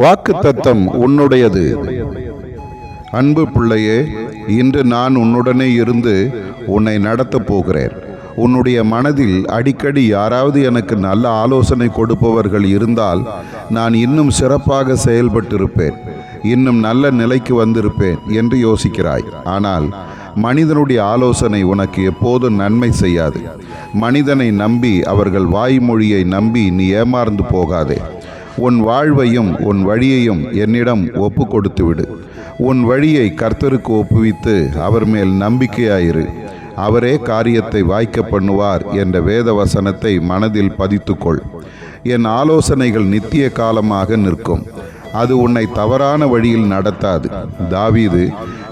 வாக்கு தத்தம் உன்னுடையது. அன்பு பிள்ளையே இன்று நான் உன்னுடனே இருந்து உன்னை நடத்தப் போகிறேன். உன்னுடைய மனதில் அடிக்கடி யாராவது எனக்கு நல்ல ஆலோசனை கொடுப்பவர்கள் இருந்தால் நான் இன்னும் சிறப்பாக செயல்பட்டிருப்பேன். இன்னும் நல்ல நிலைக்கு வந்திருப்பேன் என்று யோசிக்கிறாய். ஆனால் மனிதனுடைய ஆலோசனை உனக்கு எப்போதும் நன்மை செய்யாது. மனிதனை நம்பி அவர்கள் வாய்மொழியை நம்பி நீ ஏமாறந்து போகாதே. உன் வாழ்வையும் உன் வழியையும் என்னிடம் ஒப்பு கொடுத்து விடு உன் வழியை கர்த்தருக்கு ஒப்புவித்து அவர் மேல் நம்பிக்கையாயிரு. அவரே காரியத்தை வாய்க்க பண்ணுவார் என்ற வேத வசனத்தை மனதில் பதித்துக்கொள். என் ஆலோசனைகள் நித்திய காலமாக நிற்கும். அது உன்னை தவறான வழியில் நடத்தாது. தாவீது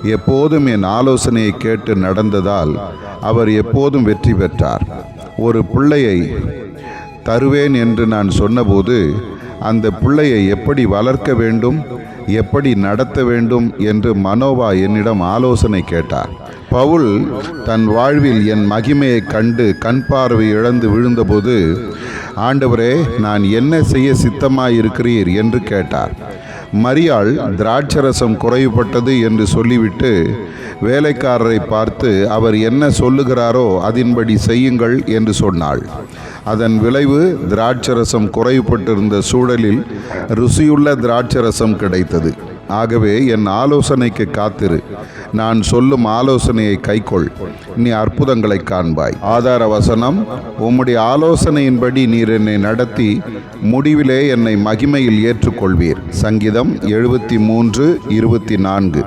எப்போதும் என் ஆலோசனையை கேட்டு நடந்ததால் அவர் எப்போதும் வெற்றி பெற்றார். ஒரு பிள்ளையை தருவேன் என்று நான் சொன்னபோது அந்த பிள்ளையை எப்படி வளர்க்க வேண்டும் எப்படி நடத்த வேண்டும் என்று மனோவா என்னிடம் ஆலோசனை கேட்டார். பவுல் தன் வாழ்வில் என் மகிமையை கண்டு கண் பார்வை இழந்து விழுந்தபோது ஆண்டவரே நான் என்ன செய்ய சித்தமாயிருக்கிறீர்? என்று கேட்டார். மரியாள் திராட்சரசம் குறைவுபட்டது என்று சொல்லிவிட்டு வேலைக்காரரை பார்த்து அவர் என்ன சொல்லுகிறாரோ அதின்படி செய்யுங்கள் என்று சொன்னாள். அதன் விளைவு திராட்சரசம் குறைவுபட்டிருந்த சூழலில் ருசியுள்ள திராட்சரசம் கிடைத்தது. ஆகவே என் ஆலோசனைக்கு காத்திரு. நான் சொல்லும் ஆலோசனையை கைக்கொள். நீ அற்புதங்களை காண்பாய். ஆதார வசனம் உம்முடைய ஆலோசனையின்படி நீர் என்னை நடத்தி முடிவிலே என்னை மகிமையில் ஏற்றுக்கொள்வீர். சங்கீதம் எழுபத்தி மூன்று இருபத்தி நான்கு.